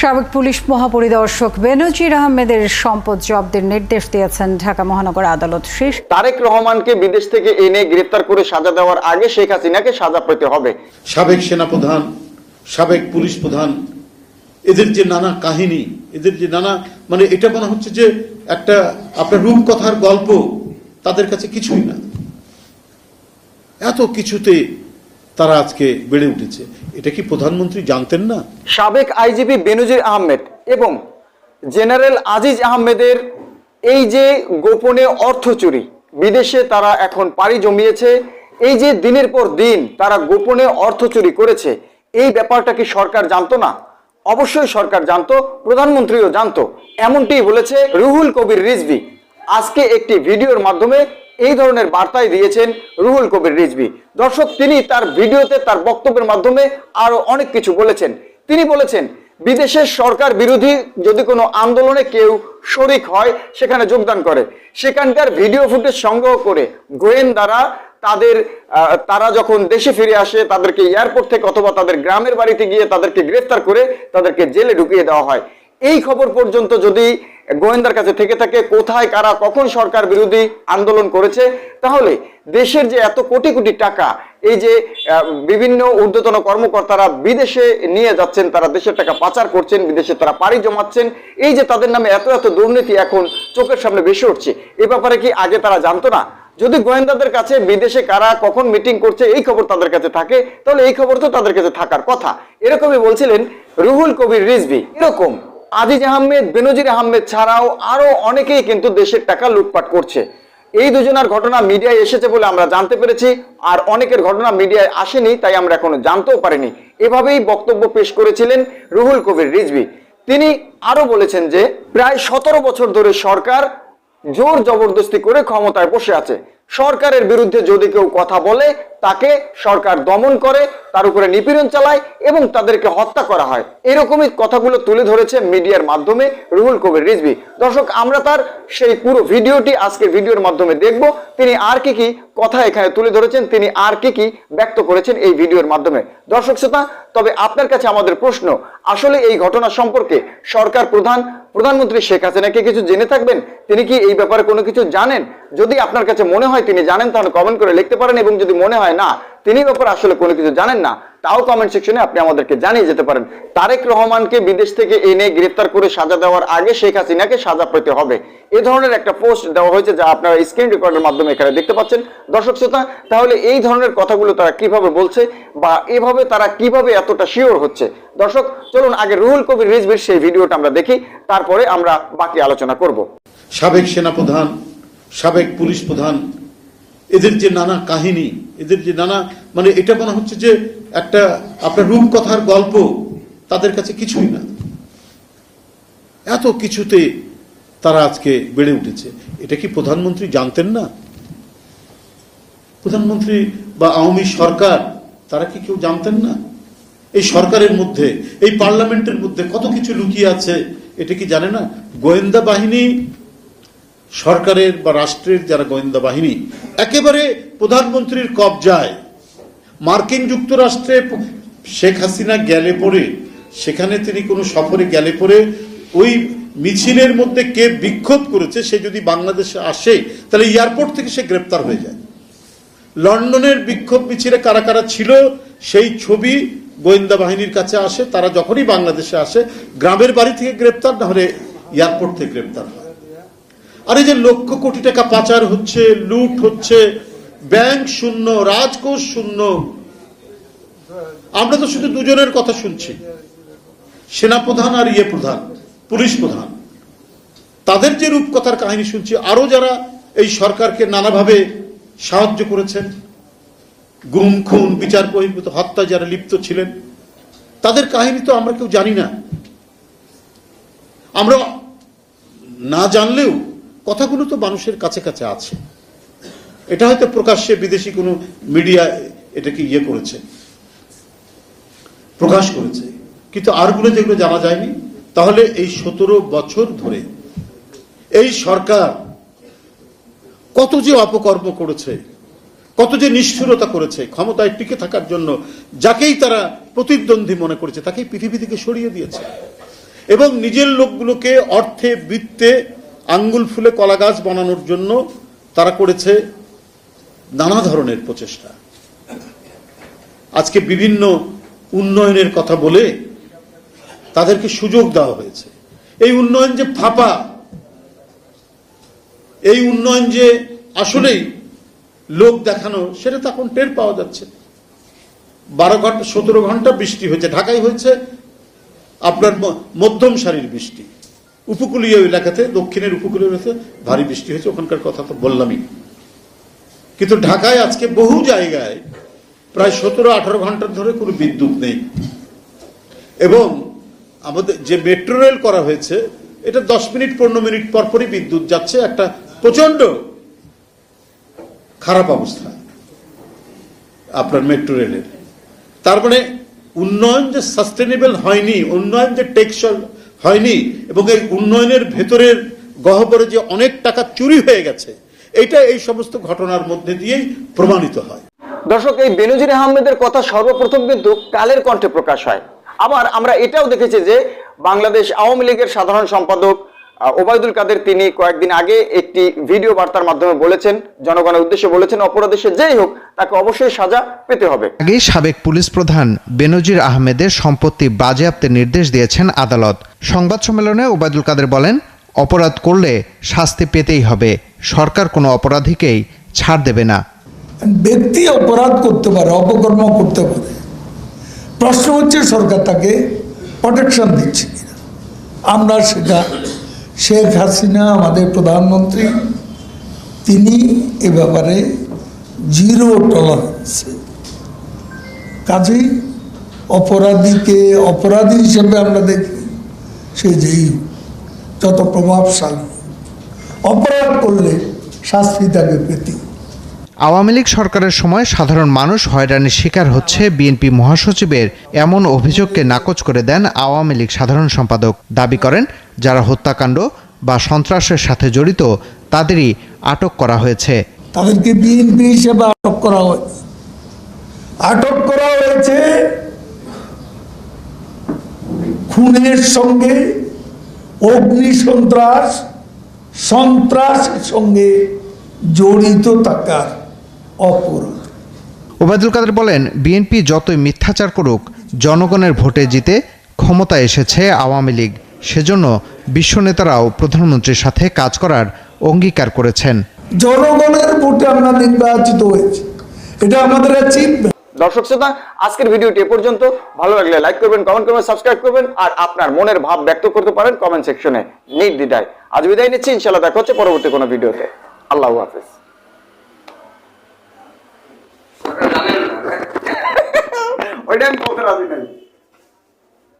সাবেক পুলিশ মহাপরিদর্শক বেনজির আহমেদের সম্পদ জব্দের নির্দেশ দিয়েছেন ঢাকা মহানগর আদালত শেষ তারেক রহমানকে বিদেশ থেকে এনে গ্রেপ্তার করে সাজা দেওয়ার আগে শেখ হাসিনাকে সাজা পেতে হবে। সাবেক সেনাপ্রধান সাবেক পুলিশ প্রধান এদের যে নানা কাহিনী এদের যে নানা মানে এটা মনে হচ্ছে যে একটা আপনার রূপকথার গল্প তাদের কাছে কিছুই না। এত কিছুতে তারা আজকে বেড়ে উঠেছে। এটা কি প্রধানমন্ত্রী জানতেন না? সাবেক আইজিপি বেনজির আহমেদ এবং জেনারেল আজিজ আহমেদের এই যে গোপনে অর্থ চুরি, বিদেশে তারা এখন পাড়ি জমিয়েছে, এই যে দিনের পর দিন তারা গোপনে অর্থ চুরি করেছে, এই ব্যাপারটা কি সরকার জানতো না? অবশ্যই সরকার জানতো, প্রধানমন্ত্রীও জানতো। এমনটি বলেছে রুহুল কবির রিজভি। আজকে একটি ভিডিওর মাধ্যমে এই ধরনের বার্তাই দিয়েছেন রুহুল কবির রিজভি। দর্শক, তিনি তার ভিডিওতে তার বক্তব্যের মাধ্যমে আরও অনেক কিছু বলেছেন। তিনি বলেছেন, বিদেশের সরকার বিরোধী যদি কোনো আন্দোলনে কেউ শরিক হয়, সেখানে যোগদান করে। সেখানকার ভিডিও ফুটেজ সংগ্রহ করে গোয়েন্দারা তাদের তারা যখন দেশে ফিরে আসে, তাদেরকে এয়ারপোর্ট থেকে অথবা তাদের গ্রামের বাড়িতে গিয়ে তাদেরকে গ্রেফতার করে তাদেরকে জেলে ঢুকিয়ে দেওয়া হয়। এই খবর পর্যন্ত যদি গোয়েন্দার কাছে থেকে থাকে, কোথায়, কারা, কখন সরকার বিরোধী আন্দোলন করেছে। তাহলে দেশের যে এত কোটি কোটি টাকা, এই যে বিভিন্ন ঊর্ধ্বতন কর্মকর্তারা বিদেশে নিয়ে যাচ্ছেন, তারা দেশের টাকা পাচার করছেন, বিদেশে তারা পাড়ি জমাচ্ছেন, এই যে তাদের নামে এত এত দুর্নীতি এখন চোখের সামনে ভেসে উঠছে, এ ব্যাপারে কি আগে তারা জানতো না? যদি গোয়েন্দাদের কাছে বিদেশে কারা কখন মিটিং করছে, এই খবর তাদের কাছে থাকে, তাহলে এই খবর তো তাদের কাছে থাকার কথা। এরকমই বলছিলেন রুহুল কবির রিজভি। এরকম আজিজ আহমেদ, বেনজির আহমেদ ছাড়াও আরও অনেকেই কিন্তু দেশের টাকা লুটপাট করছে। এই দুজনের ঘটনা মিডিয়ায় এসেছে বলে আমরা জানতে পেরেছি, আর অনেকের ঘটনা মিডিয়ায় আসেনি, তাই আমরা এখনও জানতেও পারিনি। এভাবেই বক্তব্য পেশ করেছিলেন রুহুল কবির রিজভি। তিনি আরও বলেছেন যে, প্রায় সতেরো বছর ধরে সরকার জোর জবরদস্তি করে ক্ষমতায় বসে আছে। সরকারের বিরুদ্ধে যদি কেউ কথা বলে, তাকে সরকার দমন করে, তার উপরে নিপীড়ন চালায় এবং তাদেরকে হত্যা করা হয়। এরকমই কথাগুলো তুলে ধরেছে মিডিয়ার মাধ্যমে রুহুল কবির রিজভি। দর্শক, আমরা তার সেই পুরো ভিডিওটি আজকে ভিডিওর মাধ্যমে দেখব, তিনি আর কি কি কথা এখানে তুলে ধরেছেন, তিনি আর কি কি ব্যক্ত করেছেন এই ভিডিওর মাধ্যমে। দর্শক শ্রোতা, তবে আপনার কাছে আমাদের প্রশ্ন, আসলে এই ঘটনা সম্পর্কে সরকার প্রধান প্রধানমন্ত্রী শেখ হাসিনাকে কিছু জেনে থাকবেন? তিনি কি এই ব্যাপারে কোনো কিছু জানেন? যদি আপনার কাছে মনে হয় তিনি জানেন, তাহলে কমেন্ট করে লিখতে পারেন এবং যদি মনে হয় না, তিনি ব্যাপারে আসলে কোনো কিছু জানেন না। তাও কমেন্ট সেকশনে আপনি আমাদেরকে জানিয়ে যেতে পারেন। তারেক রহমানকে বিদেশ থেকে এনে গ্রেফতার করে সাজা দেওয়ার আগে শেখ হাসিনাকে সাজা পেতে হবে। এ ধরনের একটা পোস্ট দেওয়া হয়েছে যা আপনারা স্ক্রিন রেকর্ডের মাধ্যমে এখানে দেখতে পাচ্ছেন। দর্শক শ্রোতা, তাহলে এই ধরনের কথাগুলো তারা কীভাবে বলছে বা এভাবে তারা কীভাবে এতটা শিওর হচ্ছে? দর্শক, চলুন আগে রুহুল কবির রিজভির সেই ভিডিওটা আমরা দেখি, তারপরে আমরা বাকি আলোচনা করব। সাবেক সেনাপ্রধান, সাবেক পুলিশ প্রধান এদের যে নানা কাহিনী, এদের যে নানা মানে এটা মনে হচ্ছে যে একটা আপনার রূপকথার গল্প, তাদের কাছে কিছুই না। এত কিছুতে তারা আজকে বেড়ে উঠেছে। এটা কি প্রধানমন্ত্রী জানতেন না? প্রধানমন্ত্রী বা আওয়ামী সরকার, তারা কি কেউ জানতেন না? এই সরকারের মধ্যে, এই পার্লামেন্টের মধ্যে কত কিছু লুকিয়ে আছে, এটা কি জানে না? গোয়েন্দা বাহিনী, সরকারের বা রাষ্ট্রের যারা গোয়েন্দা বাহিনী একেবারে প্রধানমন্ত্রীর কবজায়। মার্কিন যুক্তরাষ্ট্রে শেখ হাসিনা গেলে পরে সেখানে তিনি কোনো সফরে গেলে পরে ওই মিছিলের মধ্যে কে বিক্ষোভ করেছে, সে যদি বাংলাদেশে আসে, তাহলে এয়ারপোর্ট থেকে সে গ্রেপ্তার হয়ে যায়। লন্ডনের বিক্ষোভ মিছিলে কারা কারা ছিল, সেই ছবি গোয়েন্দা বাহিনীর কাছে আসে, তারা যখনই বাংলাদেশে আসে, গ্রামের বাড়ি থেকে গ্রেপ্তার, না হলে এয়ারপোর্ট থেকে গ্রেপ্তার হয়। আর এই যে লক্ষ কোটি টাকা পাচার হচ্ছে, লুট হচ্ছে, ব্যাংক শূন্য, রাজকোষ শূন্য, আমরা তো শুধু দুজনের কথা শুনছি। সেনাপ্রধান আর ইয়ে প্রধান, পুলিশ প্রধান। তাদের যে রূপকথার কাহিনী শুনছি, আরও যারা এই সরকারকে নানাভাবে সাহায্য করেছেন, গুম, খুন, বিচার বহির্ভূত, হত্যা যারা লিপ্ত ছিলেন, তাদের কাহিনী তো আমরা কেউ জানি না। আমরা না জানলেও কথাগুলো তো মানুষের কাছে কাছে আছে। এটা হয়তো প্রকাশ্যে বিদেশি কোনো মিডিয়া এটাকে ইয়ে করেছে, প্রকাশ করেছে। কিন্তু আরগুলো যেগুলো জানা যায়নি, তাহলে এই সতেরো বছর ধরে এই সরকার কত যে অপকর্ম করেছে, কত যে নিষ্ঠুরতা করেছে, ক্ষমতায় টিকে থাকার জন্য যাকেই তারা প্রতিদ্বন্দ্বী মনে করেছে, তাকেই পৃথিবী থেকে সরিয়ে দিয়েছে। এবং নিজের লোকগুলোকে অর্থে, বৃত্তে আঙ্গুল ফুলে কলা গাছ বানানোর জন্য তারা করেছে নানা ধরনের প্রচেষ্টা। আজকে বিভিন্ন উন্নয়নের কথা বলে তাদেরকে সুযোগ দেওয়া হয়েছে। এই উন্নয়ন যে ফাঁপা, এই উন্নয়ন যে আসলেই লোক দেখানো, সেটা তো এখন টের পাওয়া যাচ্ছে। বারো ঘণ্টা, সতেরো ঘণ্টা বৃষ্টি হয়েছে। ঢাকায় হয়েছে আপনার মধ্যম সারির বৃষ্টি। উপকূলীয় এলাকাতে, দক্ষিণের উপকূলীয় এলাকাতে ভারী বৃষ্টি হয়েছে, ওখানকার কথা তো বললামই। কিন্তু ঢাকায় আজকে বহু জায়গায় প্রায় সতেরো, আঠারো ঘণ্টা ধরে কোনো বিদ্যুৎ নেই। এবং আমাদের যে মেট্রো রেল করা হয়েছে, এটা দশ মিনিট, পনেরো মিনিট পর পরই বিদ্যুৎ যাচ্ছে, একটা প্রচণ্ড খারাপ অবস্থা আপনার মেট্রো রেলের। তার মানে উন্নয়ন যে সাস্টেনেবল হয়নি, উন্নয়ন যে টেকসই হয়নি এবং এই উন্নয়নের ভেতরের গহ্বরে যে অনেক টাকা চুরি হয়ে গেছে এটা এই সমস্ত ঘটনার মধ্যে দিয়েই প্রমাণিত হয়। দর্শক, এই বেনজির আহমেদের কথা সর্বপ্রথম কিন্তু কালের কণ্ঠে প্রকাশ হয়। আবার আমরা এটাও দেখেছি যে বাংলাদেশ আওয়ামী লীগের সাধারণ সম্পাদক ওবায়দুল কাদের তিনি কয়েকদিন আগে একটি ভিডিও বার্তার মাধ্যমে বলেছেন জনগণের উদ্দেশ্যে বলেছেন অপরাধে সে যেই হোক তাকে অবশ্যই সাজা পেতে হবে। আগে সাবেক পুলিশ প্রধান বেনজির আহমেদের সম্পত্তি বাজেয়াপ্তের নির্দেশ দিয়েছেন আদালত। সংবাদ সম্মেলনে ওবায়দুল কাদের বলেন অপরাধ করলে শাস্তি পেতেই হবে। সরকার কোনো অপরাধীকেই ছাড় দেবে না। ব্যক্তি অপরাধ করতে পারে অপকর্ম করতে পারে। প্রশ্ন হচ্ছে সরকার তাকে প্রোটেকশন দিচ্ছে আমরা সেটা শেখ হাসিনা, আমাদের প্রধানমন্ত্রী, তিনি এ ব্যাপারে জিরো টলারেন্স কাজেই অপরাধীকে অপরাধী হিসেবে আমরা দেখি, সে যেই যত প্রভাবশালী অপরাধ করলে শাস্তি তাকে পেতে আওয়ামী লীগ সরকারের সময় সাধারণ মানুষ হয়রানির শিকার হচ্ছে বিএনপি মহাসচিবের এমন অভিযোগকে নাকচ করে দেন আওয়ামী লীগ সাধারণ সম্পাদক। দাবি করেন, যারা হত্যাকাণ্ড বা সন্ত্রাসের সাথে জড়িত, তাদেরই আটক করা হয়েছে। তাদেরকে বিএনপি হিসেবে আটক করা হয়েছে আটক করা হয়েছে খুনের সঙ্গে অগ্নি সন্ত্রাস, সন্ত্রাসের সঙ্গে জড়িত থাকার। অপরাধ ওবায়দুল কাদের বলেন বিএনপি যতই মিথ্যাচার করুক জনগণের ভোটে জিতে ক্ষমতায় এসেছে আওয়ামী লীগ। সেজন্য বিশ্ব নেতারাও প্রধানমন্ত্রীর সাথে কাজ করার অঙ্গীকার করেছেন। জনগণের ভোটে আমরা নির্বাচিত হয়েছি। এটা আমাদের অ্যাচিভমেন্ট দর্শক শ্রোতা আজকের ভিডিওটি এ পর্যন্ত। ভালো লাগলে লাইক করবেন কমেন্ট করবেন সাবস্ক্রাইব করবেন আর আপনার মনের ভাব ব্যক্ত করতে পারেন কমেন্ট সেকশনে নির্দ্বিধায়। আজ বিদায় নিচ্ছি ইনশাল্লাহ দেখা হচ্ছে পরবর্তী কোনো ভিডিওতে। আল্লাহ হাফিজ। ওইটা আমি বলতে রাজি নাই।